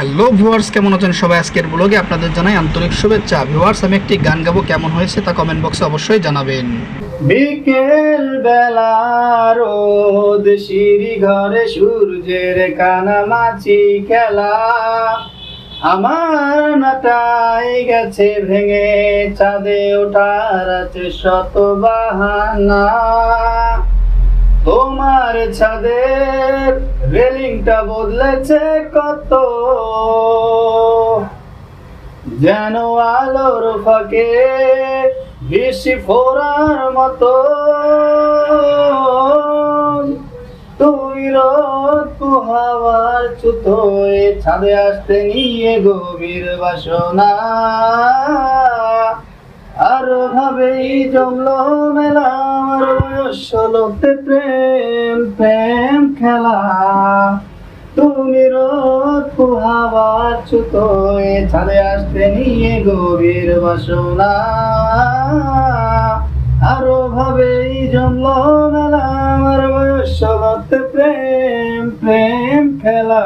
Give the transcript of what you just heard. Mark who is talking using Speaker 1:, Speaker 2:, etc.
Speaker 1: Hello viewers, কেমন আছেন সবাই? আজকের ব্লগে আপনাদের জানাই আন্তরিক শুভেচ্ছা। ভিউয়ার্স, আমি একটি গান গাবো। কেমন হয়েছে তা কমেন্ট বক্সে অবশ্যই জানাবেন।
Speaker 2: বিকেল বেলা রোদ, সিঁড়ি ঘরে সূর্যের কানামাছি খেলা। আমার নাটাই গেছে ভেঙে চাঁদে ওঠার আছে শত বাহানা তোমার ছাদের রেলিংটা বদলেছে কত। যেন আলোর ফাঁকে বেশি ফোরার মতো। তুই রোদ কুহাওয়ার চুতোয় ছাদে আসতে নিয়ে গভীর বাসনা। আরও ভাবেই জমলো মেলা লোকতে প্রেম প্রেম খেলা। তুমি রোদ কুহাবার চুতোয় ছাদে আসতে নিয়ে গভীর বাসনা। আরও ভাবেই জমলো মেলা, আমার বয়স লোকতে প্রেম প্রেম খেলা।